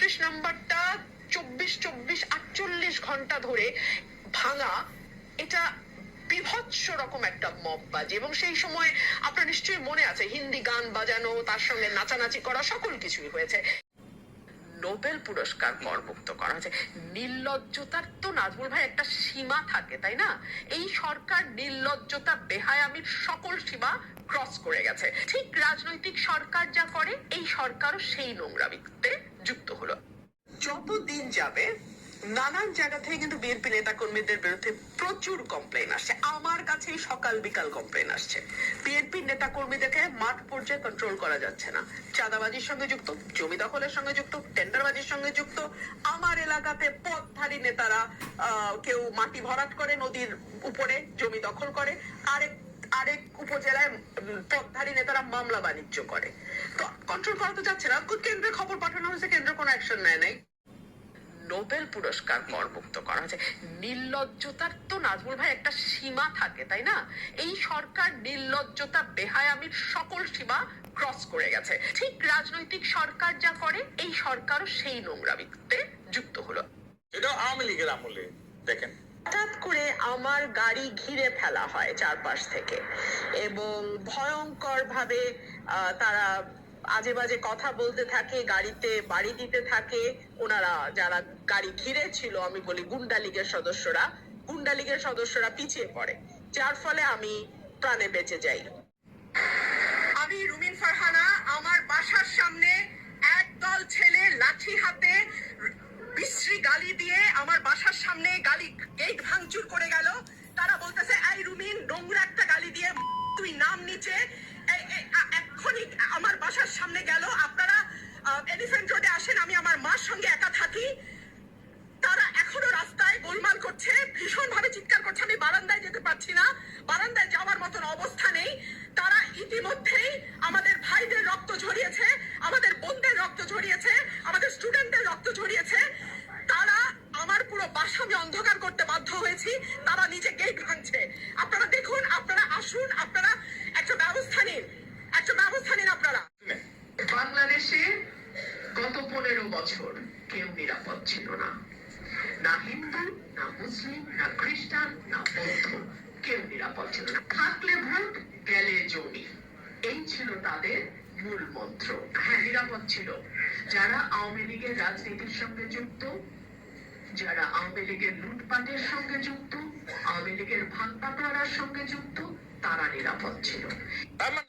ছত্রিশ নাম্বারটা চব্বিশ চব্বিশ, আটচল্লিশ ঘণ্টা ধরে ভাঙা, এটা বিভৎস রকম একটা মববাজি এবং সেই সময় আপনার নিশ্চয়ই মনে আছে, হিন্দি গান বাজানো, তার সঙ্গে নাচানাচি করা, সকল কিছুই হয়েছে। নোবেল পুরস্কার করমুক্ত করা হয়েছে। নির্লজ্জতার তো নাজমুল ভাই একটা সীমা থাকে, তাই না? এই সরকার নির্লজ্জতা, বেহায়ামির সকল সীমা ক্রস করে গেছে। ঠিক রাজনৈতিক সরকার যা করে, এই সরকারও সেই নোংরামিতে যুক্ত হলো। যত দিন যাবে, নানান জায়গা থেকে কিন্তু বিএনপি নেতা কর্মীদের বিরুদ্ধে প্রচুর কমপ্লেন আসছে। আমার কাছেই সকাল বিকাল কমপ্লেন আসছে। বিএনপি নেতা কর্মীদেরকে মাঠ পর্যায়ে কন্ট্রোল করা যাচ্ছে না। চাঁদাবাজির সঙ্গে যুক্ত, জমি দখলের সঙ্গে যুক্ত টেন্ডারবাজির সঙ্গে যুক্ত, আমার এলাকাতে পথধারী নেতারা কেউ মাটি ভরাট করে, নদীর উপরে জমি দখল করে, আরেক আরেক উপজেলায় উম, পথধারী নেতারা মামলা বাণিজ্য করে। তো কন্ট্রোল করা তো যাচ্ছে না কেন্দ্রে খবর পাঠানো হয়েছে কেন্দ্র কোনো অ্যাকশন নেয় নাই। নোবেল পুরস্কার করমুক্ত করা হয়েছে। নির্লজ্জতার তো নাজমুল ভাই একটা সীমা থাকে তাই না? এই সরকার নির্লজ্জতা বেহায়ামির সকল সীমা ক্রস করে গেছে। ঠিক রাজনৈতিক সরকার যা করে এই সরকারও সেই নোংরামিতে যুক্ত হলো। এটা আওয়ামী লীগের আমলে দেখেন। হঠাৎ করে আমার গাড়ি ঘিরে ফেলা হয় চারপাশ থেকে। এবং ভয়ঙ্কর ভাবে তারা আজে বাজে কথা বলতে থাকে, গাড়িতে বাড়ি দিতে থাকে। ওনারা যারা গাড়ি ঘিরে ছিল, আমি বলি গুন্ডা লীগের সদস্যরা, গুন্ডা লীগের সদস্যরা পিছিয়ে পড়ে। যার ফলে আমি প্রাণে বেঁচে যাই। আমি রুমিন ফারহানা, আমার বাসার সামনে একদল ছেলে লাঠি হাতে বিশ্রী গালি দিয়ে আমার বাসার সামনে গালি গেট ভাঙচুর করে গেল। তারা বলতেছে, এই রুমিন, নোংরা একটা গালি দিয়ে তুই নাম নিচে। এক্ষুনি আমার বাসার সামনে গেল। আপনারা এলিফেন্ট রোডে আসেন, আমি হয়েছি তারা নিজে গেট ভাঙছে। আপনারা দেখুন, আপনারা আসুন, আপনারা একটা ব্যবস্থা নিন। একটা ব্যবস্থা নিন আপনারা। বাংলাদেশে গত পনেরো বছর কেউ নিরাপদ ছিল না। না হিন্দু, না মুসলিম, না খ্রিস্টান, না বৌদ্ধ, কেউ নিরাপদ ছিল না। থাকলে ভোট, গেলে জমি। এই ছিল তাদের মূল মন্ত্র। হ্যাঁ নিরাপদ ছিল। যারা আওয়ামী লীগের রাজনীতির সঙ্গে যুক্ত যারা আওয়ামী লীগের লুটপাটের সঙ্গে যুক্ত আওয়ামী লীগের ভাঙ সঙ্গে যুক্ত তারা নিরাপদ ছিল।